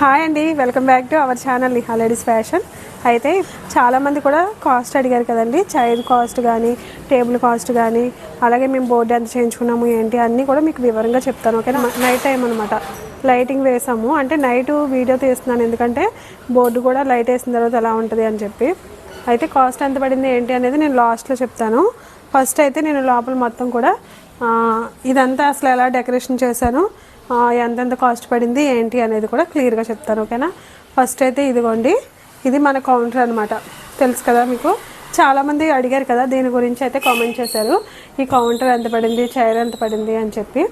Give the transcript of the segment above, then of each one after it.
Hi అండి welcome back to our channel Liha ladies fashion. అయితే చాలామంది కూడా కాస్ట్ అడిగారు కదండి చైర్ కాస్ట్ కానీ టేబుల్ కాస్ట్ కానీ అలాగే మేము బోర్డు ఎంత చేయించుకున్నాము ఏంటి అన్నీ కూడా మీకు వివరంగా చెప్తాను ఓకేనా? నైట్ టైం అనమాట లైటింగ్ వేసాము. అంటే నైట్ వీడియో తీస్తున్నాను ఎందుకంటే బోర్డు కూడా లైట్ వేసిన తర్వాత ఎలా ఉంటుంది అని చెప్పి. అయితే కాస్ట్ ఎంత పడింది ఏంటి అనేది నేను లాస్ట్లో చెప్తాను. ఫస్ట్ అయితే నేను లోపల మొత్తం కూడా ఇదంతా అసలు ఎలా డెకరేషన్ చేశాను ఎంతెంత కాస్ట్ పడింది ఏంటి అనేది కూడా క్లియర్గా చెప్తాను ఓకేనా ఫస్ట్ అయితే ఇదిగోండి ఇది మన కౌంటర్ అనమాట తెలుసు కదా మీకు? చాలామంది అడిగారు కదా దీని గురించి అయితే కామెంట్ చేశారు. ఈ కౌంటర్ ఎంత పడింది చైర్ ఎంత పడింది అని చెప్పి.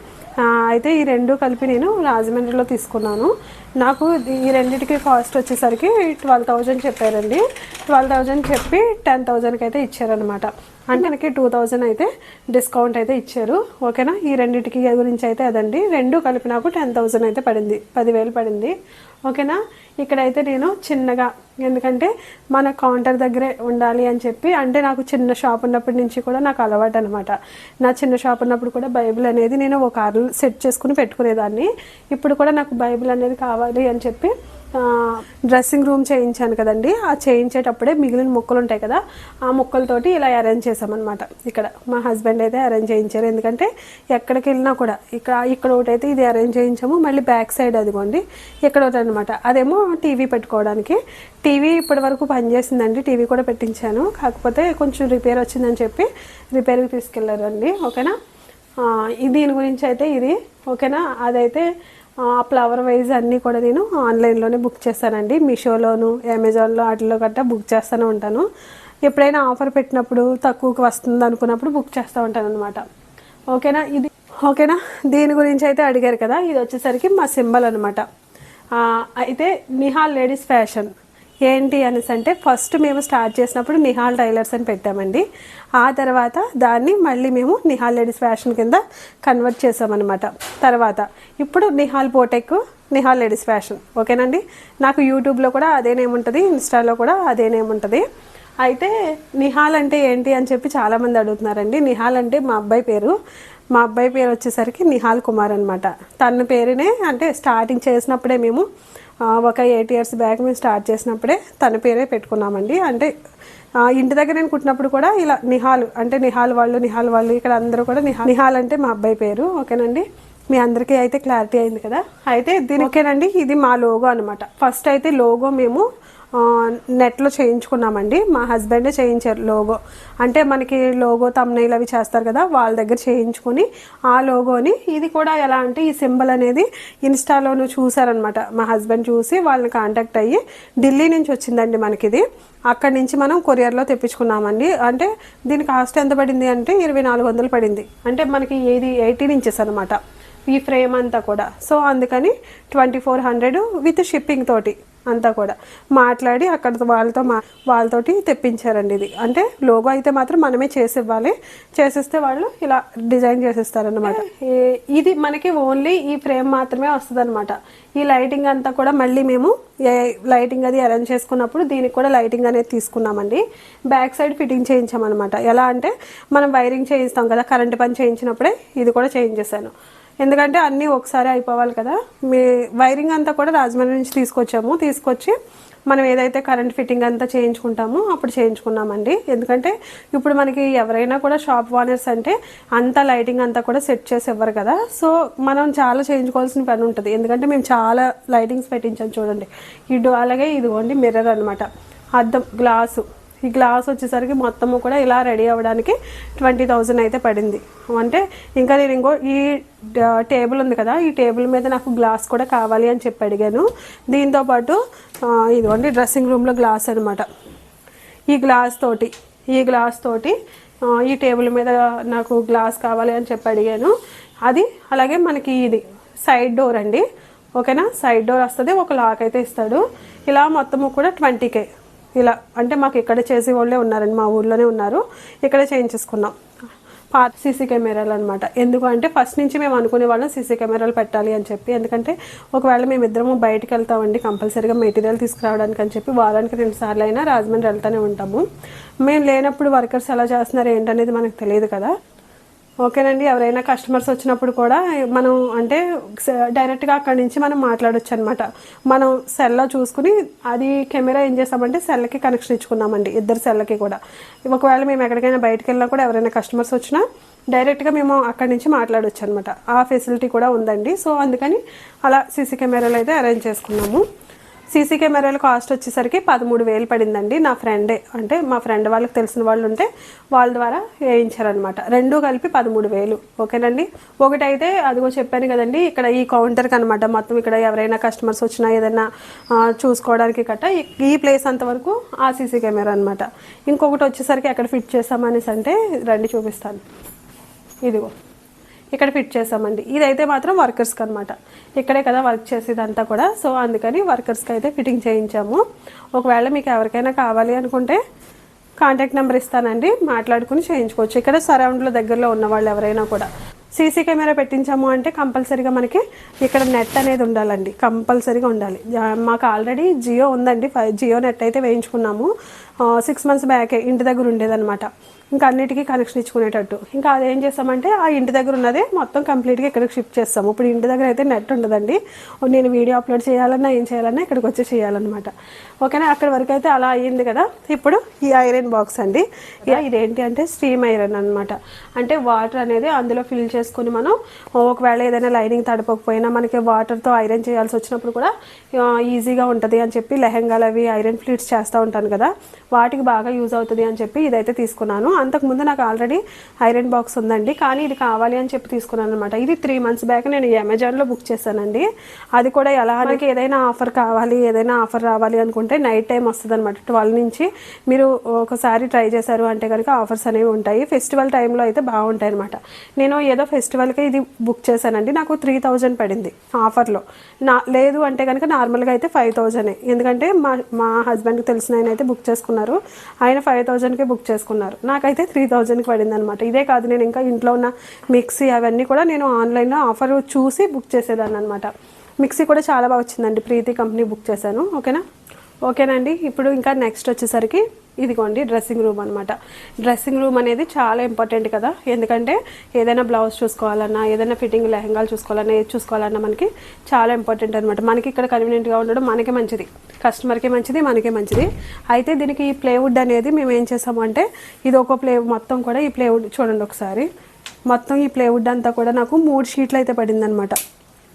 అయితే ఈ రెండు కలిపి నేను రాజమండ్రిలో తీసుకున్నాను. నాకు ఈ రెండింటికి కాస్ట్ వచ్చేసరికి ట్వెల్వ్ థౌజండ్ చెప్పారండి. ట్వెల్వ్ థౌజండ్ చెప్పి టెన్ థౌజండ్కి అయితే ఇచ్చారనమాట అంటే మనకి టూ థౌజండ్ అయితే డిస్కౌంట్ అయితే ఇచ్చారు. ఓకేనా? ఈ రెండింటికి గురించి అయితే అదండి. రెండు కలిపి నాకు టెన్ థౌజండ్ అయితే పడింది. పదివేలు పడింది. ఓకేనా? ఇక్కడైతే నేను చిన్నగా ఎందుకంటే మన కౌంటర్ దగ్గరే ఉండాలి అని చెప్పి అంటే నాకు చిన్న షాప్ ఉన్నప్పటి నుంచి కూడా నాకు అలవాటు అనమాట నా చిన్న షాప్ ఉన్నప్పుడు కూడా బైబిల్ అనేది నేను ఒక అర్లు సెట్ చేసుకుని పెట్టుకునేదాన్ని. ఇప్పుడు కూడా నాకు బైబిల్ అనేది కావాలి అని చెప్పి డ్రెస్సింగ్ రూమ్ చేయించాను కదండి. ఆ చేయించేటప్పుడే మిగిలిన ముక్కలు ఉంటాయి కదా ఆ ముక్కలతోటి ఇలా అరేంజ్ చేసామన్నమాట ఇక్కడ మా హస్బెండ్ అయితే అరేంజ్ చేయించారు. ఎందుకంటే ఎక్కడికి వెళ్ళినా కూడా ఇక్కడ ఇక్కడ ఒకటి అయితే ఇది అరేంజ్ చేయించాము. మళ్ళీ బ్యాక్ సైడ్ అదిగోండి ఇక్కడ ఒకటి అనమాట అదేమో టీవీ పెట్టుకోవడానికి. టీవీ ఇప్పటి వరకు పనిచేసిందండి. టీవీ కూడా పెట్టించాను. కాకపోతే కొంచెం రిపేర్ వచ్చిందని చెప్పి రిపేర్కి తీసుకెళ్ళారండి ఓకేనా? దీని గురించి అయితే ఇది. ఓకేనా? అదైతే ఫ్లవర్ వైజ్ అన్నీ కూడా నేను ఆన్లైన్లోనే బుక్ చేస్తానండి. మీషోలోను అమెజాన్లో వాటిలో గట్టా బుక్ చేస్తూనే ఉంటాను. ఎప్పుడైనా ఆఫర్ పెట్టినప్పుడు తక్కువకి వస్తుంది అనుకున్నప్పుడు బుక్ చేస్తూ ఉంటాను అనమాట ఓకేనా? ఇది ఓకేనా? దీని గురించి అయితే అడిగారు కదా ఇది వచ్చేసరికి మా సింబల్ అనమాట అయితే నిహాల్ లేడీస్ ఫ్యాషన్. ఏంటి అనేసి అంటే ఫస్ట్ మేము స్టార్ట్ చేసినప్పుడు నిహాల్ టైలర్స్ అని పెట్టామండి. ఆ తర్వాత దాన్ని మళ్ళీ మేము నిహాల్ లేడీస్ ఫ్యాషన్ కింద కన్వర్ట్ చేసామన్నమాట తర్వాత ఇప్పుడు Nihal boutique Nihal ladies fashion. ఓకేనండి? నాకు యూట్యూబ్లో కూడా అదే నేమ్ ఉంటుంది ఇన్స్టాలో కూడా అదే నేమ్ ఉంటుంది. అయితే నిహాల్ అంటే ఏంటి అని చెప్పి చాలామంది అడుగుతున్నారండి. నిహాల్ అంటే మా అబ్బాయి పేరు. మా అబ్బాయి పేరు వచ్చేసరికి నిహాల్ కుమార్ అనమాట తన పేరునే అంటే స్టార్టింగ్ చేసినప్పుడే మేము ఒక ఎయిట్ ఇయర్స్ బ్యాక్ మేము స్టార్ట్ చేసినప్పుడే తన పేరే పెట్టుకున్నామండి. అంటే ఇంటి దగ్గర నేను కుట్టినప్పుడు కూడా ఇలా నిహాల్ అంటే నిహాల్ వాళ్ళు నిహాల్ వాళ్ళు ఇక్కడ అందరూ కూడా నిహాల్. నిహాల్ అంటే మా అబ్బాయి పేరు ఓకేనండి? మీ అందరికీ అయితే క్లారిటీ అయింది కదా? అయితే దీని ఓకేనండి ఇది మా లోగో అనమాట ఫస్ట్ అయితే లోగో మేము నెట్లో చేయించుకున్నామండి. మా హస్బెండే చేయించారు లోగో. అంటే మనకి లోగో తమ్నైల్ అవి చేస్తారు కదా వాళ్ళ దగ్గర చేయించుకుని ఆ లోగోని ఇది కూడా ఎలా అంటే ఈ సింబల్ అనేది ఇన్స్టాలోను చూసారనమాట మా హస్బెండ్ చూసి వాళ్ళని కాంటాక్ట్ అయ్యి ఢిల్లీ నుంచి వచ్చిందండి మనకిది. అక్కడి నుంచి మనం కొరియర్లో తెప్పించుకున్నామండి. అంటే దీని కాస్ట్ ఎంత పడింది అంటే ఇరవై నాలుగు వందలు పడింది. అంటే మనకి ఏది ఎయిటీన్ ఇంచెస్ అనమాట. ఈ ఫ్రేమ్ అంతా కూడా. సో అందుకని twenty four hundred with shipping తోటి. అంతా కూడా. మాట్లాడి అక్కడ వాళ్ళతో మా వాళ్ళతోటి తెప్పించారండి ఇది. అంటే లోగో అయితే మాత్రం మనమే చేసి ఇవ్వాలి చేసిస్తే వాళ్ళు ఇలా డిజైన్ చేసిస్తారనమాట ఇది మనకి ఓన్లీ ఈ ఫ్రేమ్ మాత్రమే వస్తుంది అనమాట ఈ లైటింగ్ అంతా కూడా మళ్ళీ మేము ఏ లైటింగ్ అది అరేంజ్ చేసుకున్నప్పుడు దీనికి కూడా లైటింగ్ అనేది తీసుకున్నామండి. బ్యాక్ సైడ్ ఫిట్టింగ్ చేయించామన్నమాట. ఎలా అంటే మనం వైరింగ్ చేయిస్తాం కదా కరెంట్ పని చేయించినప్పుడే ఇది కూడా చేయించేసాను ఎందుకంటే అన్నీ ఒకసారి అయిపోవాలి కదా. మీ వైరింగ్ అంతా కూడా రాజమండ్రి నుంచి తీసుకొచ్చాము. తీసుకొచ్చి మనం ఏదైతే కరెంట్ ఫిట్టింగ్ అంతా చేయించుకుంటామో అప్పుడు చేయించుకున్నామండి. ఎందుకంటే ఇప్పుడు మనకి ఎవరైనా కూడా షాప్ ఓనర్స్ అంటే అంతా లైటింగ్ అంతా కూడా సెట్ చేసి ఇవ్వరు కదా. సో మనం చాలా చేయించుకోవాల్సిన పని ఉంటుంది. ఎందుకంటే మేము చాలా లైటింగ్స్ పెట్టించాం చూడండి. ఇటు అలాగే ఇదిగోండి మిర్రర్ అనమాట అద్దం గ్లాసు ఈ గ్లాస్ వచ్చేసరికి మొత్తము కూడా ఇలా రెడీ అవ్వడానికి ట్వంటీ థౌజండ్ అయితే పడింది. అంటే ఇంకా నేను ఇంకో ఈ టేబుల్ ఉంది కదా ఈ టేబుల్ మీద నాకు గ్లాస్ కూడా కావాలి అని చెప్పి అడిగాను. దీంతోపాటు ఇదిగోండి డ్రెస్సింగ్ రూమ్లో గ్లాస్ అనమాట ఈ గ్లాస్ తోటి ఈ గ్లాస్ తోటి ఈ టేబుల్ మీద నాకు గ్లాస్ కావాలి అని చెప్పి అడిగాను. అది అలాగే మనకి ఇది సైడ్ డోర్ అండి. ఓకేనా? సైడ్ డోర్ వస్తుంది ఒక లాక్ అయితే ఇస్తాడు. ఇలా మొత్తము కూడా ట్వంటీ కే ఇలా అంటే మాకు ఇక్కడ చేసే వాళ్ళే ఉన్నారండి మా ఊర్లోనే ఉన్నారు. ఇక్కడే చేయించేసుకున్నాం. పాత సీసీ కెమెరాలు అనమాట ఎందుకు అంటే ఫస్ట్ నుంచి మేము అనుకునే వాళ్ళం సీసీ కెమెరాలు పెట్టాలి అని చెప్పి. ఎందుకంటే ఒకవేళ మేము ఇద్దరము బయటికి వెళ్తామండి కంపల్సరీగా మెటీరియల్ తీసుకురావడానికి అని చెప్పి వారానికి రెండు సార్లు అయినా రాజమండ్రి వెళ్తూనే ఉంటాము. మేము లేనప్పుడు వర్కర్స్ ఎలా చేస్తున్నారు ఏంటనేది మనకు తెలియదు కదా. ఓకేనండి. ఎవరైనా కస్టమర్స్ వచ్చినప్పుడు కూడా మనం అంటే డైరెక్ట్గా అక్కడి నుంచి మనం మాట్లాడొచ్చు అనమాట మనం సెల్లో చూసుకుని అది కెమెరా ఏం చేస్తామంటే సెల్కి కనెక్షన్ ఇచ్చుకున్నామండి. ఇద్దరు సెల్లకి కూడా. ఒకవేళ మేము ఎక్కడికైనా బయటకు వెళ్ళినా కూడా ఎవరైనా కస్టమర్స్ వచ్చినా డైరెక్ట్గా మేము అక్కడి నుంచి మాట్లాడొచ్చు అనమాట ఆ ఫెసిలిటీ కూడా ఉందండి. సో అందుకని అలా సీసీ కెమెరాలు అయితే అరేంజ్ చేసుకున్నాము. సీసీ కెమెరాల కాస్ట్ వచ్చేసరికి పదమూడు వేలు పడిందండి. నా ఫ్రెండే అంటే మా ఫ్రెండ్ వాళ్ళకి తెలిసిన వాళ్ళు ఉంటే వాళ్ళ ద్వారా వేయించారనమాట రెండు కలిపి పదమూడు వేలు. ఓకేనండి? ఒకటైతే అదిగో చెప్పాను కదండి ఇక్కడ ఈ కౌంటర్కి అనమాట మొత్తం ఇక్కడ ఎవరైనా కస్టమర్స్ వచ్చినా ఏదైనా చూసుకోవడానికి కట్ట ఈ- ఈ ప్లేస్ అంతవరకు ఆ సీసీ కెమెరా అనమాట ఇంకొకటి వచ్చేసరికి ఎక్కడ ఫిట్ చేస్తామనేసి అంటే రండి చూపిస్తాను. ఇదిగో. ఇక్కడ ఫిట్ చేసామండి ఇదైతే మాత్రం వర్కర్స్కి అనమాట ఇక్కడే కదా వర్క్ చేసేదంతా కూడా. సో అందుకని వర్కర్స్కి అయితే ఫిట్టింగ్ చేయించాము. ఒకవేళ మీకు ఎవరికైనా కావాలి అనుకుంటే కాంటాక్ట్ నెంబర్ ఇస్తానండి. మాట్లాడుకుని చేయించుకోవచ్చు. ఇక్కడ సరౌండ్లో దగ్గరలో ఉన్న వాళ్ళు ఎవరైనా కూడా. సీసీ కెమెరా పెట్టించాము అంటే కంపల్సరీగా మనకి ఇక్కడ నెట్ అనేది ఉండాలండి. కంపల్సరీగా ఉండాలి. మాకు ఆల్రెడీ జియో ఉందండి. ఫైవ్ జియో నెట్ అయితే వేయించుకున్నాము. సిక్స్ మంత్స్ బ్యాకే ఇంటి దగ్గర ఉండేదన్నమాట. ఇంకా అన్నిటికీ కనెక్షన్ ఇచ్చుకునేటట్టు. ఇంకా అదేం చేస్తామంటే ఆ ఇంటి దగ్గర ఉన్నదే మొత్తం కంప్లీట్గా ఇక్కడికి షిఫ్ట్ చేస్తాము. ఇప్పుడు ఇంటి దగ్గర అయితే నెట్ ఉండదండి. నేను వీడియో అప్లోడ్ చేయాలన్నా ఏం చేయాలన్నా ఇక్కడికి వచ్చి చేయాలన్నమాట. ఓకేనా? అక్కడ వరకు అయితే అలా అయ్యింది కదా? ఇప్పుడు ఈ ఐరన్ బాక్స్ అండి. ఇక ఇదేంటి అంటే స్టీమ్ ఐరన్ అనమాట అంటే వాటర్ అనేది అందులో ఫిల్ చేసుకుని మనం ఒకవేళ ఏదైనా లైనింగ్ తడపకపోయినా మనకి వాటర్తో ఐరన్ చేయాల్సి వచ్చినప్పుడు కూడా ఈజీగా ఉంటుంది అని చెప్పి లెహంగాలు అవి ఐరన్ ఫ్లీట్స్ చేస్తూ ఉంటాను కదా. వాటికి బాగా యూజ్ అవుతుంది అని చెప్పి ఇదైతే తీసుకున్నాను. అంతకుముందు నాకు ఆల్రెడీ ఐరన్ బాక్స్ ఉందండి. కానీ ఇది కావాలి అని చెప్పి తీసుకున్నాను అనమాట ఇది త్రీ మంత్స్ బ్యాక్ నేను అమెజాన్లో బుక్ చేశానండి. అది కూడా ఎలా మనకి ఏదైనా ఆఫర్ కావాలి ఏదైనా ఆఫర్ రావాలి అనుకుంటే నైట్ టైం వస్తుంది అనమాట ట్వెల్వ్ నుంచి మీరు ఒకసారి ట్రై చేశారు అంటే కనుక ఆఫర్స్ అనేవి ఉంటాయి. ఫెస్టివల్ టైంలో అయితే బాగుంటాయి అనమాట నేను ఏదో ఫెస్టివల్కి ఇది బుక్ చేశానండి. నాకు త్రీ థౌజండ్ పడింది ఆఫర్లో. నా లేదు అంటే కనుక నార్మల్గా అయితే ఫైవ్ థౌజండ్. ఎందుకంటే మా మా హస్బెండ్కి తెలిసిన ఆయన అయితే బుక్ చేసుకున్నారు. ఆయన ఫైవ్ థౌజండ్కే బుక్ చేసుకున్నారు. నాకు అయితే త్రీ థౌజండ్కి పడింది అనమాట ఇదే కాదు నేను ఇంకా ఇంట్లో ఉన్న మిక్సీ అవన్నీ కూడా నేను ఆన్లైన్లో ఆఫర్ చూసి బుక్ చేసేదాన్ని అనమాట మిక్సీ కూడా చాలా బాగా వచ్చిందండి ప్రీతి కంపెనీ బుక్ చేశాను. ఓకేనా? ఓకేనండి ఇప్పుడు ఇంకా నెక్స్ట్ వచ్చేసరికి ఇదిగోండి డ్రెస్సింగ్ రూమ్ అనమాట డ్రెస్సింగ్ రూమ్ అనేది చాలా ఇంపార్టెంట్ కదా. ఎందుకంటే ఏదైనా బ్లౌజ్ చూసుకోవాలన్నా ఏదైనా ఫిట్టింగ్ లెహంగాలు చూసుకోవాలన్నా ఏది చూసుకోవాలన్నా మనకి చాలా ఇంపార్టెంట్ అనమాట మనకి ఇక్కడ కన్వీనియంట్గా ఉండడం మనకే మంచిది. కస్టమర్కి మంచిది మనకే మంచిది. అయితే దీనికి ఈ ప్లేవుడ్ అనేది మేము ఏం చేసాము ఇది ఒక ప్లే మొత్తం కూడా ఈ ప్లేవుడ్ చూడండి ఒకసారి. మొత్తం ఈ ప్లేవుడ్ అంతా కూడా నాకు మూడు షీట్లు అయితే పడిందనమాట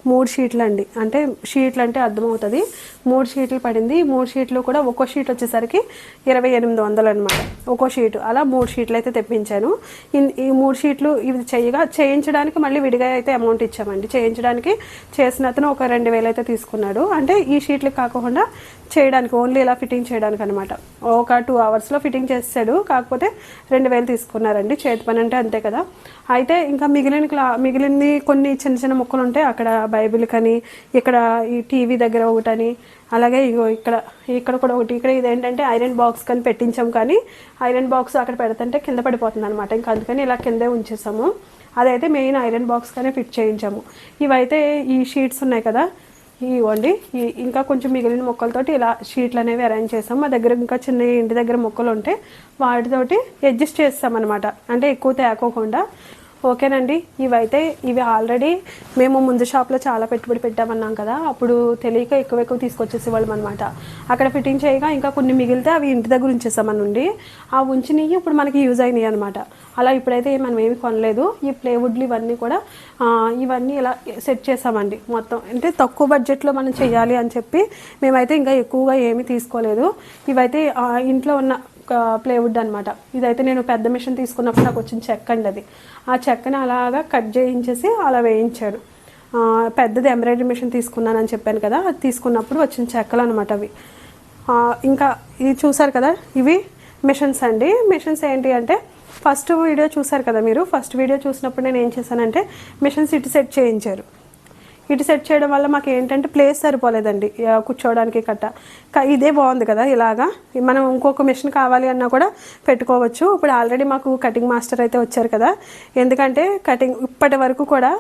మూడు షీట్లు అండి అంటే షీట్లు అంటే అర్థమవుతుంది. మూడు షీట్లు పడింది. మూడు షీట్లు కూడా ఒక్కో షీట్ వచ్చేసరికి ఇరవై ఎనిమిది వందలు అనమాట ఒక్కో షీటు. అలా మూడు షీట్లు అయితే తెప్పించాను. ఇన్- ఈ మూడు షీట్లు ఇవి చేయగా చేయించడానికి మళ్ళీ విడిగా అయితే అమౌంట్ ఇచ్చామండి. చేయించడానికి చేసిన అతను ఒక రెండు వేలు అయితే తీసుకున్నాడు. అంటే ఈ షీట్లు కాకుండా చేయడానికి ఓన్లీ ఇలా ఫిట్టింగ్ చేయడానికి అనమాట ఒక టూ అవర్స్లో ఫిట్టింగ్ చేస్తాడు కాకపోతే రెండు వేలు తీసుకున్నారండి. చేతి పని అంటే అంతే కదా. అయితే ఇంకా మిగిలిన క్లా మిగిలింది కొన్ని చిన్న చిన్న ముక్కలు ఉంటాయి అక్కడ బైబిల్ కని ఇక్కడ ఈ టీవీ దగ్గర ఒకటని అలాగే ఇగో ఇక్కడ ఇక్కడ కూడా ఒకటి. ఇక్కడ ఇదేంటంటే ఐరన్ బాక్స్ కానీ పెట్టించాం కానీ ఐరన్ బాక్స్ అక్కడ పెడుతుంటే కింద పడిపోతుంది అనమాట ఇంకా అందుకని ఇలా కిందే ఉంచేసాము. అదైతే మెయిన్ ఐరన్ బాక్స్ కానీ ఫిట్ చేయించాము. ఇవైతే ఈ షీట్స్ ఉన్నాయి కదా ఇవ్వండి. ఈ ఇంకా కొంచెం మిగిలిన మొక్కలతోటి ఇలా షీట్లు అనేవి అరేంజ్ చేస్తాం మా దగ్గర ఇంకా చిన్న ఇంటి దగ్గర మొక్కలు ఉంటే వాటితోటి అడ్జస్ట్ చేస్తాం అనమాట అంటే ఎక్కువ తేకోకుండా. ఓకేనండి. ఇవైతే ఇవి ఆల్రెడీ మేము ముందు షాప్లో చాలా పెట్టుబడి పెట్టామన్నాం కదా. అప్పుడు తెలియక ఎక్కువ ఎక్కువ తీసుకొచ్చేసేవాళ్ళం అనమాట అక్కడ ఫిట్టింగ్ చేయగా ఇంకా కొన్ని మిగిలితే అవి ఇంటి దగ్గర ఉంచేసామనుండి ఆ ఉంచినవి ఇప్పుడు మనకి యూజ్ అయినాయి అనమాట అలా ఇప్పుడైతే మనం ఏమి కొనలేదు. ఈ ప్లేవుడ్లు ఇవన్నీ కూడా ఇవన్నీ ఇలా సెట్ చేసామండి మొత్తం. అంటే తక్కువ బడ్జెట్లో మనం చేయాలి అని చెప్పి మేమైతే ఇంకా ఎక్కువగా ఏమీ తీసుకోలేదు. ఇవైతే ఇంట్లో ఉన్న ప్లేవుడ్ అనమాట ఇదైతే నేను పెద్ద మిషన్ తీసుకున్నప్పుడు నాకు వచ్చిన చెక్క అండి అది. ఆ చెక్కని అలాగా కట్ చేయించేసి అలా వేయించాడు పెద్దది ఎంబ్రాయిడరీ మిషన్ తీసుకున్నానని చెప్పాను కదా అది తీసుకున్నప్పుడు వచ్చిన చెక్కలు అనమాట అవి. ఇంకా ఇది చూసారు కదా ఇవి మిషన్స్ అండి. మిషన్స్ ఏంటి అంటే ఫస్ట్ వీడియో చూసారు కదా మీరు ఫస్ట్ వీడియో చూసినప్పుడు నేను ఏం చేశానంటే మిషన్స్ ఇటు సెట్ చేయించారు. ఇటు సెట్ చేయడం వల్ల మాకు ఏంటంటే ప్లేస్ సరిపోలేదండి. కూర్చోవడానికి కట్ట. ఇదే బాగుంది కదా ఇలాగా. మనం ఇంకొక మిషన్ కావాలి అన్నా కూడా పెట్టుకోవచ్చు. ఇప్పుడు ఆల్రెడీ మాకు కటింగ్ మాస్టర్ అయితే వచ్చారు కదా. ఎందుకంటే కటింగ్ ఇప్పటి వరకు కూడా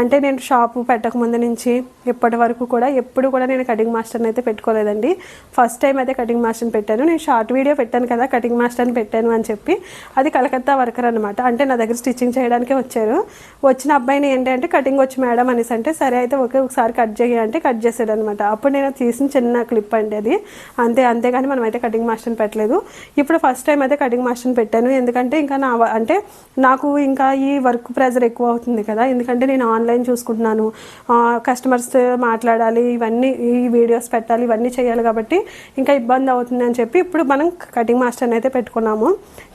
అంటే నేను షాపు పెట్టక ముందు నుంచి ఇప్పటి వరకు కూడా ఎప్పుడు కూడా నేను కటింగ్ మాస్టర్ని అయితే పెట్టుకోలేదండి. ఫస్ట్ టైం అయితే కటింగ్ మాస్టర్ని పెట్టాను. నేను షార్ట్ వీడియో పెట్టాను కదా కటింగ్ మాస్టర్ని పెట్టాను అని చెప్పి. అది కలకత్తా వర్కర్ అనమాట అంటే నా దగ్గర స్టిచ్చింగ్ చేయడానికే వచ్చారు. వచ్చిన అబ్బాయిని ఏంటంటే కటింగ్ వచ్చి మేడం అనేసి అంటే సరే అయితే ఓకే ఒకసారి కట్ చేయి అంటే కట్ చేసాడు అనమాట అప్పుడు నేను తీసిన చిన్న క్లిప్ అండి అది. అంతే అంతేగాని మనం అయితే కటింగ్ మాస్టర్ని పెట్టలేదు. ఇప్పుడు ఫస్ట్ టైం అయితే కటింగ్ మాస్టర్ని పెట్టాను. ఎందుకంటే ఇంకా నా అంటే నాకు ఇంకా ఈ వర్క్ ప్రెజర్ ఎక్కువ అవుతుంది కదా. ఎందుకంటే నేను ఆన్లైన్ చూసుకుంటున్నాను. కస్టమర్స్ మాట్లాడాలి ఇవన్నీ ఈ వీడియోస్ పెట్టాలి ఇవన్నీ చేయాలి కాబట్టి ఇంకా ఇబ్బంది అవుతుంది అని చెప్పి ఇప్పుడు మనం కటింగ్ మాస్టర్ని అయితే పెట్టుకున్నాము.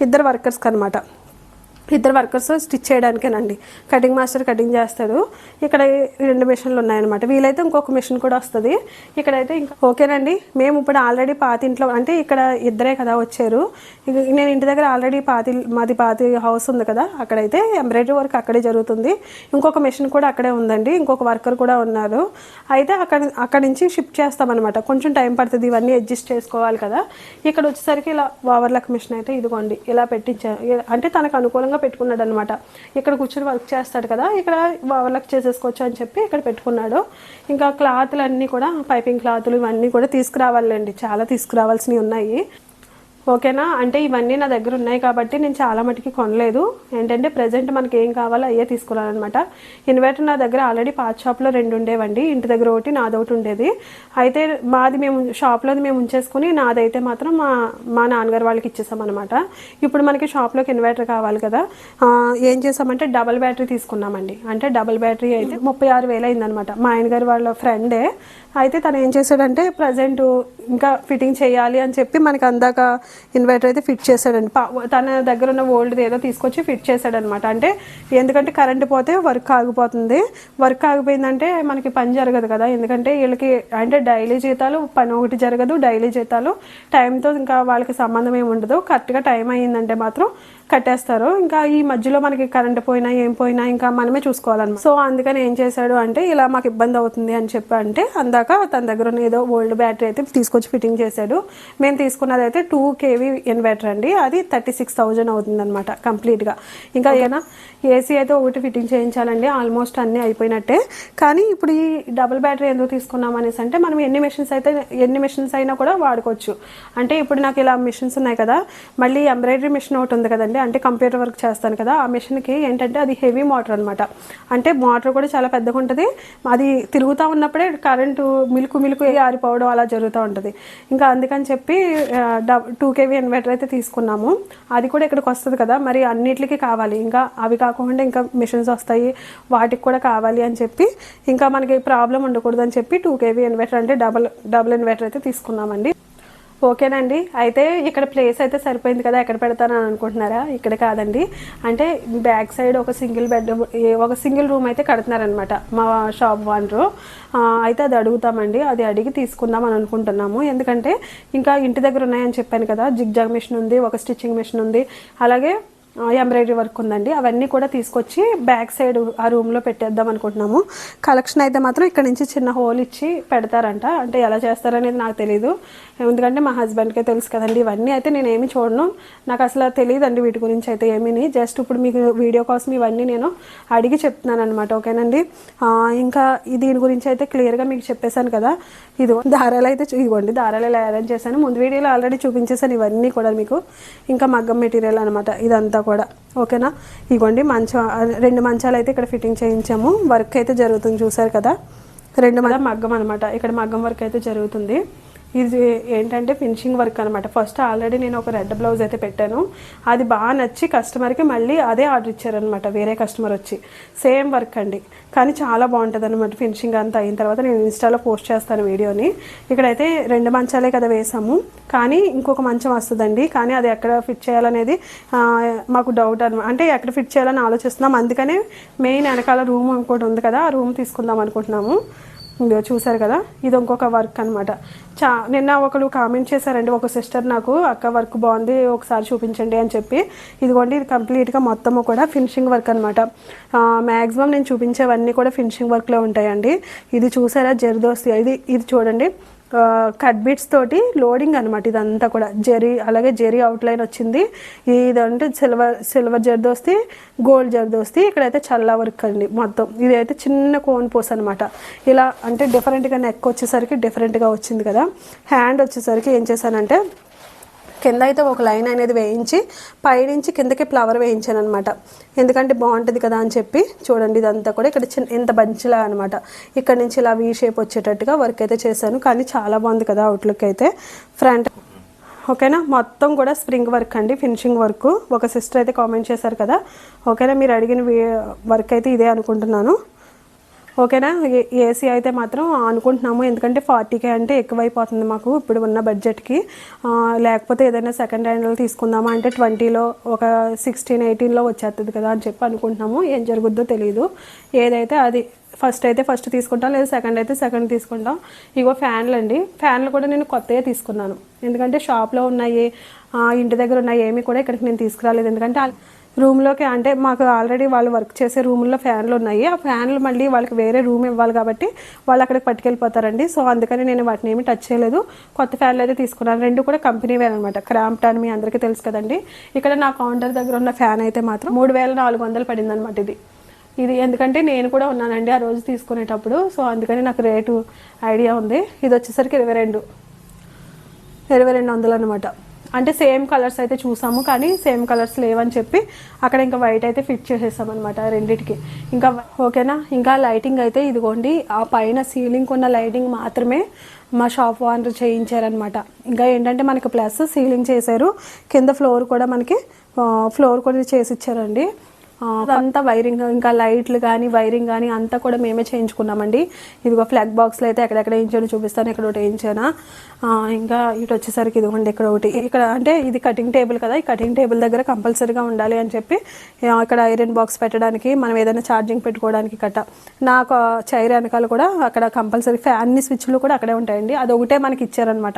ఇద్దరు వర్కర్స్కి అనమాట ఇద్దరు వర్కర్స్ స్టిచ్ చేయడానికేనండి. కటింగ్ మాస్టర్ కటింగ్ చేస్తాడు. ఇక్కడ రెండు మిషన్లు ఉన్నాయన్నమాట. వీలైతే ఇంకొక మిషన్ కూడా వస్తుంది. ఇక్కడైతే ఇంకా ఓకేనండి. మేము ఇప్పుడు ఆల్రెడీ పాతి ఇంట్లో అంటే ఇక్కడ ఇద్దరే కదా వచ్చారు. నేను ఇంటి దగ్గర ఆల్రెడీ పాతి మాది పాతి హౌస్ ఉంది కదా. అక్కడైతే ఎంబ్రాయిడరీ వర్క్ అక్కడే జరుగుతుంది. ఇంకొక మిషన్ కూడా అక్కడే ఉందండి. ఇంకొక వర్కర్ కూడా ఉన్నారు. అయితే అక్కడ అక్కడ నుంచి షిఫ్ట్ చేస్తామన్నమాట. కొంచెం టైం పడుతుంది. ఇవన్నీ అడ్జస్ట్ చేసుకోవాలి కదా. ఇక్కడ వచ్చేసరికి ఇలా ఓవర్లక్ మిషన్ అయితే ఇదిగోండి. ఇలా పెట్టించారు అంటే తనకు అనుకూలంగా పెట్టుకున్నాడు అనమాట ఇక్కడ కూర్చొని వర్క్ చేస్తాడు కదా ఇక్కడ ఓవర్లక్ చేసేసుకోవచ్చు అని చెప్పి ఇక్కడ పెట్టుకున్నాడు. ఇంకా క్లాతులు అన్నీ కూడా పైపింగ్ క్లాతులు ఇవన్నీ కూడా తీసుకురావాలండి. చాలా తీసుకురావాల్సినవి ఉన్నాయి. ఓకేనా? అంటే ఇవన్నీ నా దగ్గర ఉన్నాయి కాబట్టి నేను చాలా మటుకి కొనలేదు. ఏంటంటే ప్రజెంట్ మనకి ఏం కావాలో అయ్యే అనమాట ఇన్వర్టర్ నా దగ్గర ఆల్రెడీ పాత షాప్లో రెండు ఉండేవండి. ఇంటి దగ్గర ఒకటి నాది ఒకటి ఉండేది. అయితే మాది మేము షాప్లోది మేము ఉంచేసుకుని నాదైతే మాత్రం మా మా నాన్నగారు వాళ్ళకి ఇచ్చేసాం అనమాట ఇప్పుడు మనకి షాప్లోకి ఇన్వర్టర్ కావాలి కదా. ఏం చేసామంటే డబల్ బ్యాటరీ తీసుకున్నామండి. అంటే డబల్ బ్యాటరీ అయితే ముప్పై ఆరు వేలు అయిందనమాట మా ఆయన గారు వాళ్ళ ఫ్రెండే అయితే తను ఏం చేశాడంటే ప్రజెంట్ ఇంకా ఫిట్టింగ్ చేయాలి అని చెప్పి మనకి అందాక ఇన్వర్టర్ అయితే ఫిట్ చేశాడండి. పా- తన దగ్గర ఉన్న ఓల్డ్ ఏదో తీసుకొచ్చి ఫిట్ చేశాడనమాట. అంటే ఎందుకంటే కరెంట్ పోతే వర్క్ ఆగిపోతుంది. వర్క్ ఆగిపోయిందంటే మనకి పని జరగదు కదా. ఎందుకంటే వీళ్ళకి అంటే డైలీ జీతాలు పని ఒకటి జరగదు డైలీ జీతాలు. టైంతో ఇంకా వాళ్ళకి సంబంధం ఏమి ఉండదు. కరెక్ట్గా టైం అయ్యిందంటే మాత్రం కట్టేస్తారు. ఇంకా ఈ మధ్యలో మనకి కరెంట్ పోయినా ఏం పోయినా ఇంకా మనమే చూసుకోవాలన్నమాట. సో అందుకని ఏం చేశాడు అంటే ఇలా మాకు ఇబ్బంది అవుతుంది అని చెప్పి అంటే అందాక తన దగ్గర ఉన్న ఏదో ఓల్డ్ బ్యాటరీ అయితే తీసుకొచ్చి ఫిట్టింగ్ చేశాడు. మేము తీసుకున్నది అయితే టూ కేవీ ఇన్వర్టర్ అండి. అది థర్టీ సిక్స్ థౌజండ్ అవుతుంది అనమాట కంప్లీట్గా. ఇంకా ఏదైనా ఏసీ అయితే ఒకటి ఫిట్టింగ్ చేయించాలండి. ఆల్మోస్ట్ అన్నీ అయిపోయినట్టే. కానీ ఇప్పుడు ఈ డబుల్ బ్యాటరీ ఎందుకు తీసుకున్నాం అనేసి అంటే మనం ఎన్ని మిషన్స్ అయితే ఎన్ని మిషన్స్ అయినా కూడా వాడుకోవచ్చు. అంటే ఇప్పుడు నాకు ఇలా మిషన్స్ ఉన్నాయి కదా మళ్ళీ ఎంబ్రాయిడరీ మిషన్ ఒకటి ఉంది కదండి అంటే కంప్యూటర్ వర్క్ చేస్తాను కదా ఆ మిషన్కి ఏంటంటే అది హెవీ మోటార్ అనమాట అంటే మోటార్ కూడా చాలా పెద్దగా ఉంటుంది. అది తిరుగుతూ ఉన్నప్పుడే కరెంటు మిలుకు మిలుకు ఆరిపోవడం అలా జరుగుతూ ఉంటుంది. ఇంకా అందుకని చెప్పి టూ కేవీ ఇన్వర్టర్ అయితే తీసుకున్నాము. అది కూడా ఇక్కడికి వస్తుంది కదా మరి అన్నిటికీ కావాలి. ఇంకా అవి కాకుండా ఇంకా మిషన్స్ వస్తాయి వాటికి కూడా కావాలి అని చెప్పి ఇంకా మనకి ప్రాబ్లం ఉండకూడదు అని చెప్పి టూ కేవీ ఇన్వర్టర్ అంటే డబల్ డబుల్ ఇన్వర్టర్ అయితే తీసుకున్నామండి. ఓకేనండి. అయితే ఇక్కడ ప్లేస్ అయితే సరిపోయింది కదా ఎక్కడ పెడతానని అనుకుంటున్నారా? ఇక్కడ కాదండి. అంటే బ్యాక్ సైడ్ ఒక సింగిల్ బెడ్ ఒక సింగిల్ రూమ్ అయితే కడుతున్నారనమాట మా షాప్ ఓనరు అయితే అది అడుగుతామండి. అది అడిగి తీసుకుందాం అని అనుకుంటున్నాము. ఎందుకంటే ఇంకా ఇంటి దగ్గర ఉన్నాయని చెప్పాను కదా జిగ్జాగ్ మిషన్ ఉంది ఒక స్టిచ్చింగ్ మిషన్ ఉంది. అలాగే ఎంబ్రాయిడరీ వర్క్ ఉందండి. అవన్నీ కూడా తీసుకొచ్చి బ్యాక్ సైడ్ ఆ రూమ్లో పెట్టేద్దాం అనుకుంటున్నాము. కలెక్షన్ అయితే మాత్రం ఇక్కడ నుంచి చిన్న హోల్ ఇచ్చి పెడతారంట. అంటే ఎలా చేస్తారనేది నాకు తెలియదు ఎందుకంటే మా హస్బెండ్కే తెలుసు కదండి ఇవన్నీ. అయితే నేను ఏమి చూడను. నాకు అసలు తెలియదండి వీటి గురించి అయితే ఏమీని. జస్ట్ ఇప్పుడు మీకు వీడియో కోసం ఇవన్నీ నేను అడిగి చెప్తున్నాను అనమాట ఓకేనండి ఇంకా దీని గురించి అయితే క్లియర్గా మీకు చెప్పేశాను కదా. ఇది దారాలు అయితే చూ- ఇదిగోండి దారాలు ఇలా అరేంజ్ చేశాను. ముందు వీడియోలో ఆల్రెడీ చూపించేశాను ఇవన్నీ కూడా మీకు. ఇంకా మగ్గం మెటీరియల్ అనమాట ఇదంతా కూడా. ఓకేనా? ఇదిగోండి మంచం రెండు మంచాలు అయితే ఇక్కడ ఫిట్టింగ్ చేయించాము. వర్క్ అయితే జరుగుతుంది చూసారు కదా? రెండు మళ్ళీ మగ్గం అనమాట ఇక్కడ మగ్గం వర్క్ అయితే జరుగుతుంది. ఇది ఏంటంటే ఫినిషింగ్ వర్క్ అనమాట ఫస్ట్ ఆల్రెడీ నేను ఒక రెడ్ బ్లౌజ్ అయితే పెట్టాను. అది బాగా నచ్చి కస్టమర్కి మళ్ళీ అదే ఆర్డర్ ఇచ్చారనమాట వేరే కస్టమర్ వచ్చి. సేమ్ వర్క్ అండి. కానీ చాలా బాగుంటుంది అనమాట ఫినిషింగ్ అంతా అయిన తర్వాత. నేను ఇన్స్టాలో పోస్ట్ చేస్తాను వీడియోని. ఇక్కడైతే రెండు మంచాలే కదా వేసాము. కానీ ఇంకొక మంచం వస్తుందండి. కానీ అది ఎక్కడ ఫిట్ చేయాలనేది మాకు డౌట్ అనమాట అంటే ఎక్కడ ఫిట్ చేయాలని ఆలోచిస్తున్నాం. అందుకనే మెయిన్ వెనకాల రూమ్ ఇంకోటి ఉంది కదా ఆ రూమ్ తీసుకుందాం అనుకుంటున్నాము. ఇదిగో చూసారు కదా? ఇది ఇంకొక వర్క్ అనమాట చా నిన్న ఒకరు కామెంట్ చేశారండి ఒక సిస్టర్ నాకు అక్క వర్క్ బాగుంది ఒకసారి చూపించండి అని చెప్పి. ఇదిగోండి ఇది కంప్లీట్గా మొత్తము కూడా ఫినిషింగ్ వర్క్ అనమాట మ్యాక్సిమం నేను చూపించేవన్నీ కూడా ఫినిషింగ్ వర్క్లో ఉంటాయండి. ఇది చూసారా జర్దోసి ఇది ఇది చూడండి. కట్ బిట్స్ తోటి లోడింగ్ అనమాట ఇదంతా కూడా. జెరీ అలాగే జెరీ అవుట్లైన్ వచ్చింది. ఇదంటే silver silver zardozi gold zardozi ఇక్కడైతే చల్ల వర్క్ అండి మొత్తం. ఇదైతే చిన్న కోన్ పోస్ అనమాట ఇలా అంటే డిఫరెంట్గా నెక్ వచ్చేసరికి డిఫరెంట్గా వచ్చింది కదా. హ్యాండ్ వచ్చేసరికి ఏం చేశానంటే కింద అయితే ఒక లైన్ అనేది వేయించి పైనుంచి కిందకి ఫ్లవర్ వేయించాను అనమాట ఎందుకంటే బాగుంటుంది కదా అని చెప్పి చూడండి ఇదంతా కూడా ఇక్కడ చిన్న ఇంత బంచ్లా అనమాట ఇక్కడ నుంచి ఇలా వీ షేప్ వచ్చేటట్టుగా వర్క్ అయితే చేశాను. కానీ చాలా బాగుంది కదా అవుట్లుక్ అయితే. ఫ్రంట్ ఓకేనా మొత్తం కూడా స్ప్రింగ్ వర్క్ అండి ఫినిషింగ్ వర్క్ ఒక సిస్టర్ అయితే కామెంట్ చేశారు కదా. ఓకేనా మీరు అడిగిన వర్క్ అయితే ఇదే అనుకుంటున్నాను. ఓకేనా? ఏ- ఏసీ అయితే మాత్రం అనుకుంటున్నాము. ఎందుకంటే ఫార్టీకే అంటే ఎక్కువైపోతుంది మాకు ఇప్పుడు ఉన్న బడ్జెట్కి. లేకపోతే ఏదైనా సెకండ్ హ్యాండ్లో తీసుకుందామా అంటే ట్వంటీలో ఒక సిక్స్టీన్ ఎయిటీన్లో వచ్చేస్తుంది కదా అని చెప్పి అనుకుంటున్నాము. ఏం జరుగుద్దో తెలియదు ఏదైతే అది ఫస్ట్ అయితే ఫస్ట్ తీసుకుంటాం లేదా సెకండ్ అయితే సెకండ్ తీసుకుంటాం. ఇగో ఫ్యాన్లు అండి ఫ్యాన్లు కూడా నేను కొత్తగా తీసుకున్నాను. ఎందుకంటే షాప్లో ఉన్నాయి ఇంటి దగ్గర ఉన్నాయి ఏమి కూడా ఇక్కడికి నేను తీసుకురాలేదు. ఎందుకంటే రూమ్లోకి అంటే మాకు ఆల్రెడీ వాళ్ళు వర్క్ చేసే రూముల్లో ఫ్యాన్లు ఉన్నాయి. ఆ ఫ్యాన్లు మళ్ళీ వాళ్ళకి వేరే రూమ్ ఇవ్వాలి కాబట్టి వాళ్ళు అక్కడికి పట్టుకెళ్ళిపోతారండి. సో అందుకని నేను వాటిని ఏమి టచ్ చేయలేదు. కొత్త ఫ్యాన్లు అయితే తీసుకున్నాను. రెండు కూడా కంపెనీ వేర్ అనమాట క్రాంప్టాన్ మీ అందరికీ తెలుసు కదండి. ఇక్కడ నా కౌంటర్ దగ్గర ఉన్న ఫ్యాన్ అయితే మాత్రం మూడు వేల నాలుగు వందలు పడింది అనమాట ఇది. ఇది ఎందుకంటే నేను కూడా ఉన్నానండి ఆ రోజు తీసుకునేటప్పుడు. సో అందుకని నాకు రేటు ఐడియా ఉంది. ఇది వచ్చేసరికి ఇరవై రెండు. ఇరవై రెండు వందలు అనమాట అంటే సేమ్ కలర్స్ అయితే చూసాము కానీ సేమ్ కలర్స్ లేవని చెప్పి అక్కడ ఇంకా వైట్ అయితే ఫిట్ చేసేసాం అనమాట రెండింటికి. ఇంకా ఓకేనా? ఇంకా లైటింగ్ అయితే ఇదిగోండి ఆ పైన సీలింగ్ ఉన్న లైటింగ్ మాత్రమే మా షాప్ ఓనర్ చేయించారనమాట ఇంకా ఏంటంటే మనకి ప్లస్ సీలింగ్ చేశారు కింద ఫ్లోర్ కూడా మనకి ఫ్లోర్ కూడా చేసి ఇచ్చారండి. అదంతా వైరింగ్ ఇంకా లైట్లు కానీ వైరింగ్ కానీ అంతా కూడా మేమే చేయించుకున్నామండి. ఇదిగో ఫ్లాగ్ బాక్స్లో అయితే ఎక్కడెక్కడ వేయించాను చూపిస్తాను ఇక్కడ ఒకటి వేయించానా ఇంకా ఇటు వచ్చేసరికి ఇదిగోండి ఇక్కడ ఒకటి. ఇక్కడ అంటే ఇది కటింగ్ టేబుల్ కదా ఈ కటింగ్ టేబుల్ దగ్గర కంపల్సరీగా ఉండాలి అని చెప్పి ఇక్కడ ఐరన్ బాక్స్ పెట్టడానికి మనం ఏదైనా ఛార్జింగ్ పెట్టుకోవడానికి కట్ట. నాకు చైర్ వెనకాల కూడా అక్కడ కంపల్సరీ ఫ్యాన్ని స్విచ్లు కూడా అక్కడే ఉంటాయండి. అది ఒకటే మనకి ఇచ్చారనమాట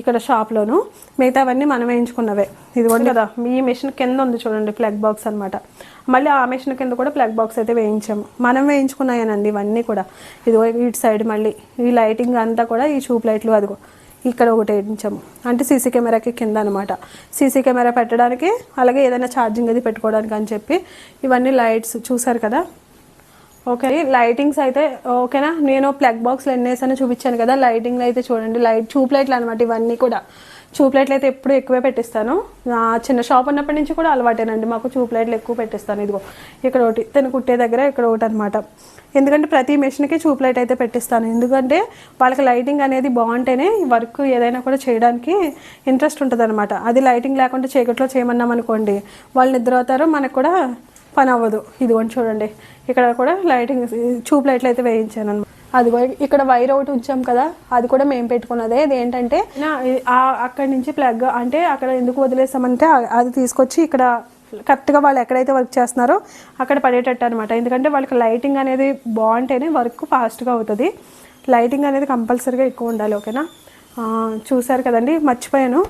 ఇక్కడ షాప్లోను. మిగతావన్నీ మనం వేయించుకున్నవే. ఇదిగోండి కదా ఈ మిషన్ కింద ఉంది చూడండి ప్లగ్ బాక్స్ అన్నమాట. మళ్ళీ ఆ మెషిన్ కింద కూడా ప్లగ్ బాక్స్ అయితే వేయించాము మనం వేయించుకున్నాయనండి ఇవన్నీ కూడా. ఇదిగో ఇటు సైడ్ మళ్ళీ ఈ లైటింగ్ అంతా కూడా ఈ ట్యూబ్ లైట్లు అదిగో ఇక్కడ ఒకటి వేయించాము అంటే సీసీ కెమెరాకి కింద అనమాట సీసీ కెమెరా పెట్టడానికి అలాగే ఏదైనా ఛార్జింగ్ అది పెట్టుకోవడానికి అని చెప్పి ఇవన్నీ లైట్స్ చూసారు కదా? ఓకే. లైటింగ్స్ అయితే ఓకేనా? నేను ప్లగ్ బాక్స్లో ఎన్ని చూపించాను కదా. లైటింగ్ అయితే చూడండి. లైట్ ట్యూబ్ లైట్లు అనమాట ఇవన్నీ కూడా. ట్యూబ్ లైట్లు అయితే ఎప్పుడు ఎక్కువే పెట్టిస్తాను. నా చిన్న షాప్ ఉన్నప్పటి నుంచి కూడా అలవాటేనండి. మాకు ట్యూబ్ లైట్లు ఎక్కువ పెట్టిస్తాను. ఇదిగో ఇక్కడ ఒకటి తను కుట్టే దగ్గర ఇక్కడ ఒకటి అనమాట ఎందుకంటే ప్రతి మెషిన్కి ట్యూబ్ లైట్ అయితే పెట్టిస్తాను. ఎందుకంటే వాళ్ళకి లైటింగ్ అనేది బాగుంటేనే వర్క్ ఏదైనా కూడా చేయడానికి ఇంట్రెస్ట్ ఉంటుంది అనమాట అది లైటింగ్ లేకుండా చీకట్లో చేయమన్నాం అనుకోండి వాళ్ళు నిద్ర అవుతారు మనకు కూడా పని అవ్వదు. ఇదిగోండి చూడండి ఇక్కడ కూడా లైటింగ్ ట్యూబ్ లైట్లు అయితే వేయించాను అనమాట అది ఇక్కడ వైర్ ఒకటి ఉంచాం కదా అది కూడా మేము పెట్టుకున్నదే. ఇది ఏంటంటే అక్కడి నుంచి ప్లగ్ అంటే అక్కడ ఎందుకు వదిలేసామంటే అది తీసుకొచ్చి ఇక్కడ కరెక్ట్గా వాళ్ళు ఎక్కడైతే వర్క్ చేస్తున్నారో అక్కడ పడేటట్టు అనమాట ఎందుకంటే వాళ్ళకి లైటింగ్ అనేది బాగుంటేనే వర్క్ ఫాస్ట్గా అవుతుంది. లైటింగ్ అనేది కంపల్సరీగా ఎక్కువ ఉండాలి ఓకేనా? చూసారు చూశారు కదండి మర్చిపోయాను.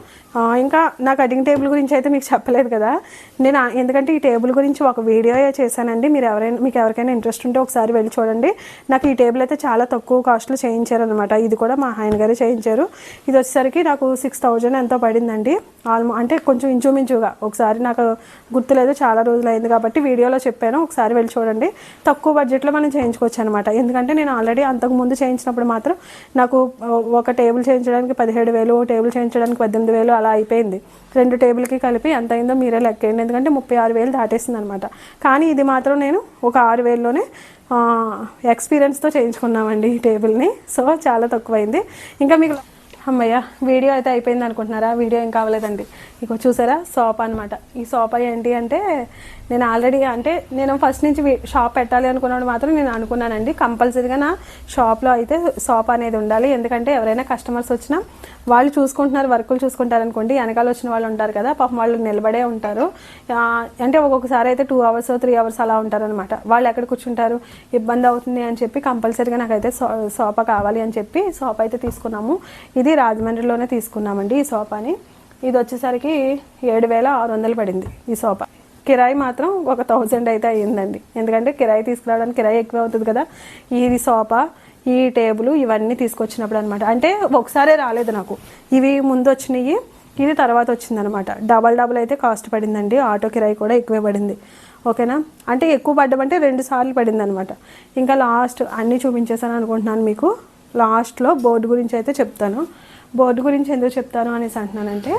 ఇంకా నా కటింగ్ టేబుల్ గురించి అయితే మీకు చెప్పలేదు కదా. నేను ఎందుకంటే ఈ టేబుల్ గురించి ఒక వీడియో చేశానండి. మీరు ఎవరైనా మీకు ఎవరికైనా ఇంట్రెస్ట్ ఉంటే ఒకసారి వెళ్ళి చూడండి. నాకు ఈ టేబుల్ అయితే చాలా తక్కువ కాస్ట్లో చేయించారనమాట ఇది కూడా మా ఆయన గారే చేయించారు. ఇది వచ్చేసరికి నాకు సిక్స్ థౌజండ్ ఎంతో పడిందండి. ఆల్మో అంటే కొంచెం ఇంచుమించుగా. ఒకసారి నాకు గుర్తులేదు చాలా రోజులు అయింది కాబట్టి వీడియోలో చెప్పాను. ఒకసారి వెళ్ళి చూడండి. తక్కువ బడ్జెట్లో మనం చేయించుకోవచ్చు అనమాట ఎందుకంటే నేను ఆల్రెడీ అంతకు ముందు చేయించినప్పుడు మాత్రం నాకు ఒక టేబుల్ చేయించడానికి పదిహేడు వేలు టేబుల్ చేయించడానికి పద్దెనిమిది వేలు అలా అయిపోయింది. రెండు టేబుల్కి కలిపి ఎంత అయిందో మీరే లెక్కేయండి ఎందుకంటే ముప్పై ఆరు వేలు దాటేసింది అనమాట కానీ ఇది మాత్రం నేను ఒక ఆరు వేల్లోనే ఎక్స్పీరియన్స్తో చేయించుకున్నామండి ఈ టేబుల్ని. సో చాలా తక్కువైంది. ఇంకా మీకు అమ్మయ్య వీడియో అయితే అయిపోయింది అనుకుంటున్నారా? వీడియో ఏం కావలేదండి. ఇక చూసారా? సోఫా అనమాట ఈ సోఫా ఏంటి అంటే నేను ఆల్రెడీ అంటే నేను ఫస్ట్ నుంచి షాప్ పెట్టాలి అనుకున్నాడు మాత్రం నేను అనుకున్నానండి. కంపల్సరీగా నా షాప్లో అయితే సోఫా అనేది ఉండాలి. ఎందుకంటే ఎవరైనా కస్టమర్స్ వచ్చినా వాళ్ళు చూసుకుంటున్నారు వర్కులు చూసుకుంటారు అనుకోండి వెనకాల వచ్చిన వాళ్ళు ఉంటారు కదా పాపం వాళ్ళు నిలబడే ఉంటారు. అంటే ఒక్కొక్కసారి అయితే టూ అవర్స్ త్రీ అవర్స్ అలా ఉంటారు అనమాట వాళ్ళు ఎక్కడ కూర్చుంటారు? ఇబ్బంది అవుతుంది అని చెప్పి కంపల్సరీగా నాకైతే సో సోఫా కావాలి అని చెప్పి సోఫా అయితే తీసుకున్నాము. ఇది రాజమండ్రిలోనే తీసుకున్నామండి ఈ సోఫాని ఇది వచ్చేసరికి ఏడు వేల ఆరు వందలు పడింది ఈ సోఫా. కిరాయి మాత్రం ఒక థౌజండ్ అయితే అయ్యిందండి. ఎందుకంటే కిరాయి తీసుకురావడానికి కిరాయి ఎక్కువ అవుతుంది కదా. ఇది సోఫా ఈ టేబుల్ ఇవన్నీ తీసుకొచ్చినప్పుడు అనమాట అంటే ఒకసారే రాలేదు నాకు. ఇవి ముందు వచ్చినాయి ఇది తర్వాత వచ్చిందనమాట డబల్ డబల్ అయితే కాస్ట్ పడిందండి. ఆటో కిరాయి కూడా ఎక్కువే పడింది. ఓకేనా? అంటే ఎక్కువ పడ్డమంటే రెండు సార్లు పడింది అనమాట ఇంకా లాస్ట్ అన్నీ చూపించేసాను అనుకుంటున్నాను మీకు. లాస్ట్లో బోర్డు గురించి అయితే చెప్తాను. బోర్డు గురించి ఎందుకు చెప్తాను అనేసి అంటున్నానంటే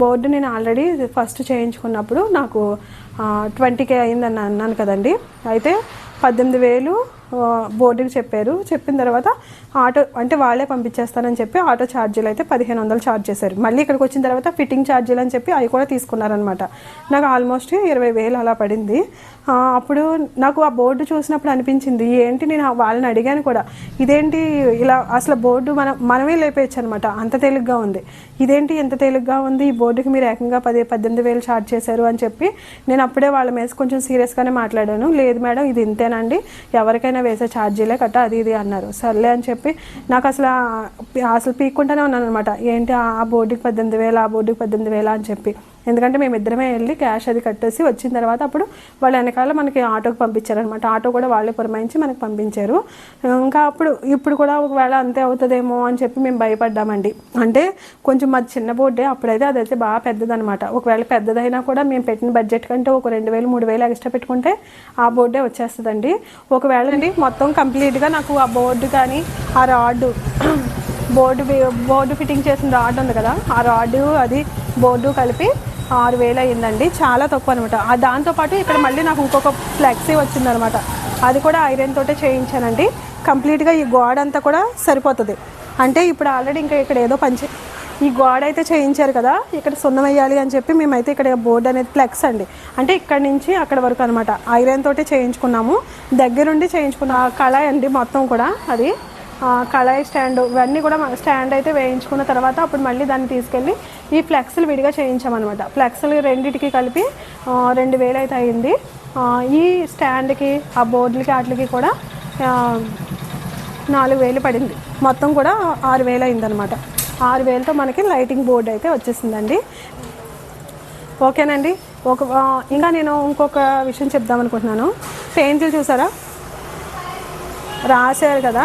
బోర్డు నేను ఆల్రెడీ ఫస్ట్ చేయించుకున్నప్పుడు నాకు ట్వంటీ కే అయిందని అన్నాను కదండి. అయితే పద్దెనిమిది వేలు బోర్డుకి చెప్పారు. చెప్పిన తర్వాత ఆటో అంటే వాళ్ళే పంపించేస్తానని చెప్పి ఆటో ఛార్జీలు అయితే పదిహేను వందలు ఛార్జ్ చేశారు. మళ్ళీ ఇక్కడికి వచ్చిన తర్వాత ఫిట్టింగ్ ఛార్జీలు అని చెప్పి అవి కూడా తీసుకున్నారనమాట నాకు ఆల్మోస్ట్ ఇరవై వేలు అలా పడింది. అప్పుడు నాకు ఆ బోర్డు చూసినప్పుడు అనిపించింది ఏంటి నేను వాళ్ళని అడిగాను కూడా ఇదేంటి ఇలా అసలు బోర్డు మనం మనమే లేపేయచ్చు అనమాట అంత తేలిగ్గా ఉంది. ఇదేంటి ఎంత తేలిగ్గా ఉంది ఈ బోర్డుకి మీరు ఏకంగా పది పద్దెనిమిది వేలు ఛార్జ్ చేశారు అని చెప్పి నేను అప్పుడే వాళ్ళ మీద కొంచెం సీరియస్గానే మాట్లాడాను. లేదు మేడం ఇది ఇంతేనండి ఎవరికైనా వేసే ఛార్జీలే కట్ట అది ఇది అన్నారు. సర్లే అని చెప్పి నాకు అసలు అసలు పీక్కుంటూనే ఉన్నాను అనమాట ఏంటి ఆ ఆ బోర్డుకి పద్దెనిమిది వేలు ఆ బోర్డుకి పద్దెనిమిది వేలు అని చెప్పి. ఎందుకంటే మేము ఇద్దరమే వెళ్ళి క్యాష్ అది కట్టేసి వచ్చిన తర్వాత అప్పుడు వాళ్ళ వెనకాల మనకి ఆటోకి పంపించారనమాట ఆటో కూడా వాళ్ళే పురమాయించి మనకి పంపించారు. ఇంకా అప్పుడు ఇప్పుడు కూడా ఒకవేళ అంతే అవుతుందేమో అని చెప్పి మేము భయపడ్డామండి. అంటే కొంచెం మాది చిన్న బోర్డే అప్పుడైతే అదైతే బాగా పెద్దదనమాట ఒకవేళ పెద్దదైనా కూడా మేము పెట్టిన బడ్జెట్ కంటే ఒక రెండు వేలు మూడు వేలు ఎక్స్ట్రా పెట్టుకుంటే ఆ బోర్డే వచ్చేస్తుందండి. ఒకవేళ అండి మొత్తం కంప్లీట్గా నాకు ఆ బోర్డు కానీ ఆ రాడ్ బోర్డు బోర్డు ఫిట్టింగ్ చేసిన రాడ్ ఉంది కదా ఆ రాడ్ అది బోర్డు కలిపి ఆరు వేలు అయిందండి చాలా తక్కువ అనమాట దాంతోపాటు ఇక్కడ మళ్ళీ నాకు ఇంకొక ఫ్లెక్సీ వచ్చిందనమాట. అది కూడా ఐరన్ తోటే చేయించానండి. కంప్లీట్గా ఈ గోడ అంతా కూడా సరిపోతుంది. అంటే ఇప్పుడు ఆల్రెడీ ఇంకా ఇక్కడ ఏదో పంచి ఈ గోడ అయితే చేయించారు కదా ఇక్కడ సున్నం వేయాలి అని చెప్పి మేమైతే ఇక్కడ బోర్డు అనేది ఫ్లెక్స్ అండి. అంటే ఇక్కడ నుంచి అక్కడ వరకు అనమాట. ఐరన్ తోటే చేయించుకున్నాము. దగ్గరుండి చేయించుకున్న కళ అండి మొత్తం కూడా అది. కళాయి స్టాండ్ ఇవన్నీ కూడా మన స్టాండ్ అయితే వేయించుకున్న తర్వాత అప్పుడు మళ్ళీ దాన్ని తీసుకెళ్ళి ఈ ఫ్లెక్స్లు విడిగా చేయించామన్నమాట. ఫ్లెక్స్లు రెండింటికి కలిపి రెండు వేలు అయితే అయింది. ఈ స్టాండ్కి ఆ బోర్డులకి వాటికి కూడా నాలుగు వేలు పడింది. మొత్తం కూడా ఆరు వేలు అయిందనమాట ఆరు వేలతో మనకి లైటింగ్ బోర్డు అయితే వచ్చేసిందండి. ఓకేనండి. ఒక ఇంకా నేను ఇంకొక విషయం చెప్దాం అనుకుంటున్నాను పెయింట్లు చూసారా? రాశారు కదా?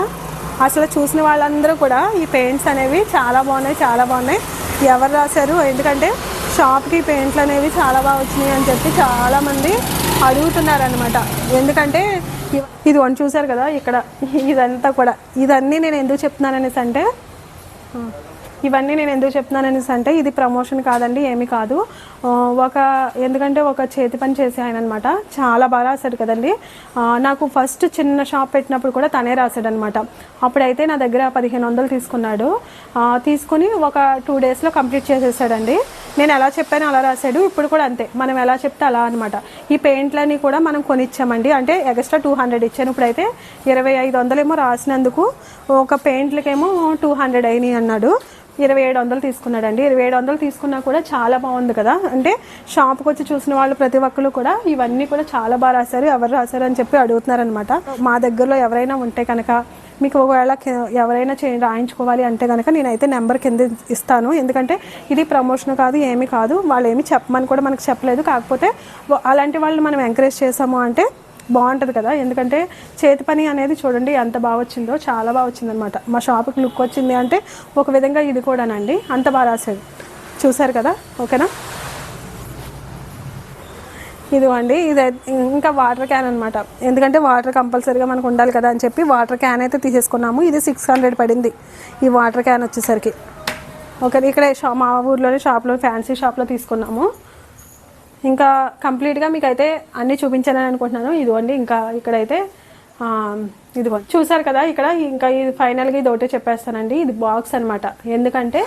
అసలు చూసిన వాళ్ళందరూ కూడా ఈ పెయింట్స్ అనేవి చాలా బాగున్నాయి చాలా బాగున్నాయి. ఎవరు రాశారు? ఎందుకంటే షాప్కి పెయింట్లు అనేవి చాలా బాగా వచ్చినాయి అని చెప్పి చాలామంది అడుగుతున్నారనమాట ఎందుకంటే ఇది వన్ చూసారు కదా ఇక్కడ ఇదంతా కూడా. ఇదన్నీ నేను ఎందుకు చెప్తున్నాను అనేసి అంటే ఇవన్నీ నేను ఎందుకు చెప్తున్నాను అంటే ఇది ప్రమోషన్ కాదండి ఏమీ కాదు. ఒక ఎందుకంటే ఒక చేతి పని చేసే ఆయన అనమాట చాలా బాగా రాశాడు కదండి. నాకు ఫస్ట్ చిన్న షాప్ పెట్టినప్పుడు కూడా తనే రాశాడు అనమాట అప్పుడైతే నా దగ్గర పదిహేను వందలు తీసుకున్నాడు. తీసుకుని ఒక టూ డేస్లో కంప్లీట్ చేసేసాడండి. నేను ఎలా చెప్పానో అలా రాశాడు. ఇప్పుడు కూడా అంతే. మనం ఎలా చెప్తే అలా అనమాట. ఈ పెయింట్లన్నీ కూడా మనం కొనిచ్చామండి. అంటే ఎక్స్ట్రా టూ హండ్రెడ్ ఇచ్చాను. ఇప్పుడైతే ఇరవై ఐదు వందలేమో రాసినందుకు ఒక పెయింట్లకేమో టూ హండ్రెడ్ అయినాయి అన్నాడు. ఇరవై ఏడు వందలు తీసుకున్నాడండి. ఇరవై ఏడు వందలు తీసుకున్నా కూడా చాలా బాగుంది కదా. అంటే షాప్కి వచ్చి చూసిన వాళ్ళు ప్రతి ఒక్కరు కూడా ఇవన్నీ కూడా చాలా బాగా రాశారు ఎవరు రాశారు అని చెప్పి అడుగుతున్నారనమాట మా దగ్గరలో ఎవరైనా ఉంటే కనుక మీకు ఒకవేళ ఎవరైనా చే రాయించుకోవాలి అంటే కనుక నేనైతే నెంబర్ కింద ఇస్తాను. ఎందుకంటే ఇది ప్రమోషన్ కాదు ఏమీ కాదు. వాళ్ళు ఏమి చెప్పమని కూడా మనకు చెప్పలేదు. కాకపోతే అలాంటి వాళ్ళు మనం ఎంకరేజ్ చేసాము అంటే బాగుంటుంది కదా. ఎందుకంటే చేతి పని అనేది చూడండి ఎంత బాగా వచ్చిందో చాలా బాగా వచ్చిందనమాట మా షాప్కి లుక్ వచ్చింది అంటే ఒక విధంగా ఇది కూడానండి. అంత బాగా రాసేది. చూసారు కదా? ఓకేనా? ఇదిగోండి ఇది ఇంకా వాటర్ క్యాన్ అనమాట ఎందుకంటే వాటర్ కంపల్సరీగా మనకు ఉండాలి కదా అని చెప్పి వాటర్ క్యాన్ అయితే తీసేసుకున్నాము. ఇది సిక్స్ హండ్రెడ్ పడింది ఈ వాటర్ క్యాన్ వచ్చేసరికి. ఓకే ఇక్కడ షా మా ఊర్లోనే షాప్లో ఫ్యాన్సీ షాప్లో తీసుకున్నాము. ఇంకా కంప్లీట్గా మీకు అయితే అన్నీ చూపించాలని అనుకుంటున్నాను. ఇదిగోండి ఇంకా ఇక్కడైతే ఆ, ఇదిగో చూసారు కదా ఇక్కడ ఇంకా ఇది ఫైనల్గా ఇది ఒకటే చెప్పేస్తానండి. ఇది బాక్స్ అనమాట ఎందుకంటే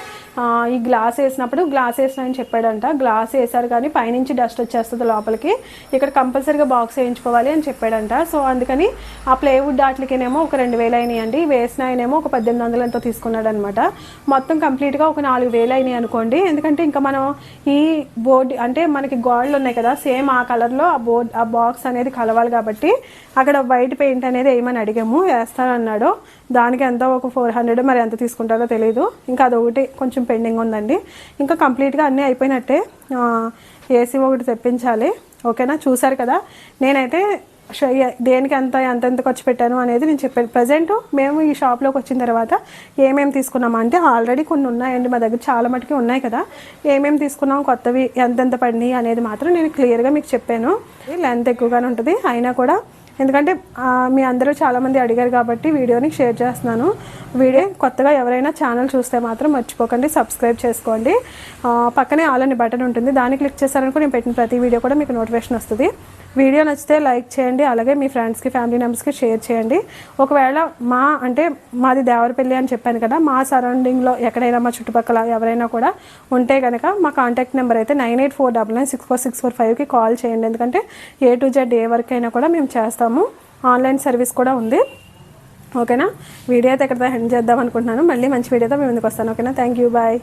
ఈ గ్లాస్ వేసినప్పుడు గ్లాస్ వేసిన అని చెప్పాడంట. గ్లాస్ వేసారు కానీ పైనుంచి డస్ట్ వచ్చేస్తుంది లోపలికి. ఇక్కడ కంపల్సరీగా బాక్స్ వేయించుకోవాలి అని చెప్పాడంట. సో అందుకని ఆ ప్లేవుడ్ వాటికినేమో ఒక రెండు వేలు అయినాయండి. వేసిన ఆయనేమో ఒక పద్దెనిమిది వందలు ఎంతో తీసుకున్నాడు అనమాట మొత్తం కంప్లీట్గా ఒక నాలుగు వేలు అయినాయి అనుకోండి. ఎందుకంటే ఇంకా మనం ఈ బోర్డు అంటే మనకి గోడలు ఉన్నాయి కదా సేమ్ ఆ కలర్లో ఆ బోర్డ్ ఆ బాక్స్ అనేది కలవాలి కాబట్టి అక్కడ వైట్ పెయింట్ అనేది వేయమని అడిగాము వేస్తానన్నాడు దానికి ఎంత ఒక ఫోర్ హండ్రెడ్ మరి ఎంత తీసుకుంటారో తెలియదు ఇంకా అదొకటి కొంచెం పెండింగ్ ఉందండి. ఇంకా కంప్లీట్గా అన్నీ అయిపోయినట్టే ఏసీ ఒకటి తెప్పించాలి. ఓకేనా? చూసారు కదా? నేనైతే దేనికి ఎంత ఎంత ఎంత ఖర్చు పెట్టాను అనేది నేను చెప్పాను. ప్రజెంట్ మేము ఈ షాప్లోకి వచ్చిన తర్వాత ఏమేమి తీసుకున్నాం అంటే ఆల్రెడీ కొన్ని ఉన్నాయండి. మా దగ్గర చాలా మటుకి ఉన్నాయి కదా. ఏమేమి తీసుకున్నాం కొత్తవి ఎంతెంత పడినాయి అనేది మాత్రం నేను క్లియర్గా మీకు చెప్పాను. లెంత్ ఎక్కువగానే ఉంటుంది. అయినా కూడా ఎందుకంటే మీ అందరూ చాలామంది అడిగారు కాబట్టి వీడియోని షేర్ చేస్తున్నాను. వీడియో కొత్తగా ఎవరైనా ఛానల్ చూస్తే మాత్రం మర్చిపోకండి సబ్స్క్రైబ్ చేసుకోండి. పక్కనే ఆల్ అని బటన్ ఉంటుంది దాన్ని క్లిక్ చేశారనుకో నేను పెట్టిన ప్రతి వీడియో కూడా మీకు నోటిఫికేషన్ వస్తుంది. వీడియో నచ్చితే లైక్ చేయండి అలాగే మీ ఫ్రెండ్స్కి ఫ్యామిలీ మెంబర్స్కి షేర్ చేయండి. ఒకవేళ మా అంటే మాది దేవరపల్లి అని చెప్పాను కదా మా సరౌండింగ్లో ఎక్కడైనా మా చుట్టుపక్కల ఎవరైనా కూడా ఉంటే కనుక మా కాంటాక్ట్ నెంబర్ అయితే nine eight four double nine six four six four ఫైవ్కి కాల్ చేయండి. ఎందుకంటే ఏ టు జెడ్ ఏ వరకు అయినా కూడా మేము చేస్తాము. ఆన్లైన్ సర్వీస్ కూడా ఉంది. ఓకేనా? వీడియో అయితే ఇక్కడ ఎండ్ చేద్దాం అనుకుంటున్నాను. మళ్ళీ మంచి వీడియోతో మేము ముందుకు వస్తాను. ఓకేనా? Thank you. బాయ్.